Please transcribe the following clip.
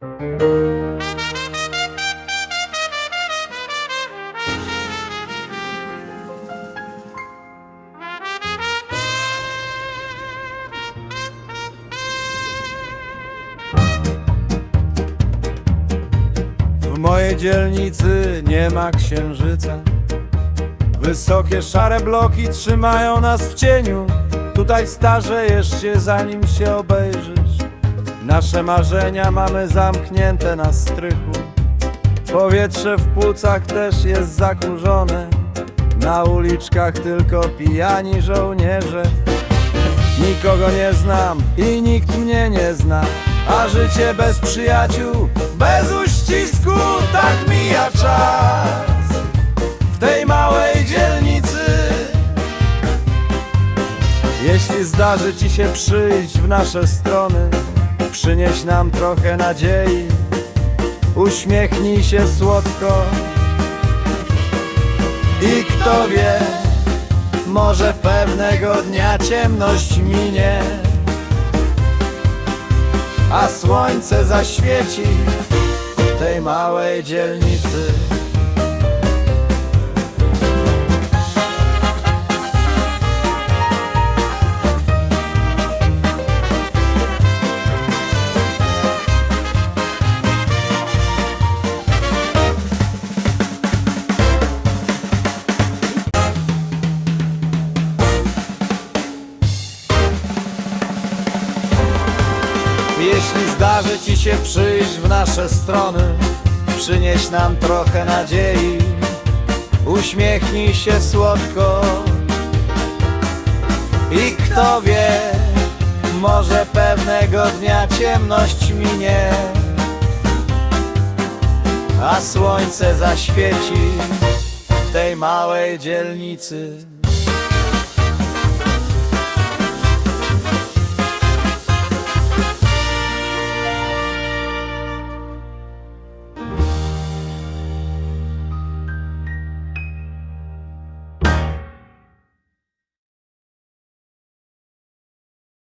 W mojej dzielnicy nie ma księżyca. Wysokie szare bloki trzymają nas w cieniu. Tutaj starzejesz się zanim się obejrzysz Nasze marzenia mamy zamknięte na strychu. Powietrze w płucach też jest zakurzone. Na uliczkach tylko pijani żołnierze. Nikogo nie znam i nikt mnie nie zna. A życie bez przyjaciół, bez uścisku Tak mija czas. W tej małej dzielnicy. Jeśli zdarzy ci się przyjść w nasze strony Przynieś nam trochę nadziei. Uśmiechnij się słodko. I kto wie może pewnego dnia ciemność minie. A słońce zaświeci w tej małej dzielnicy Jeśli zdarzy ci się przyjść w nasze strony Przynieś nam trochę nadziei. Uśmiechnij się słodko. I kto wie Może pewnego dnia ciemność minie A słońce zaświeci w tej małej dzielnicy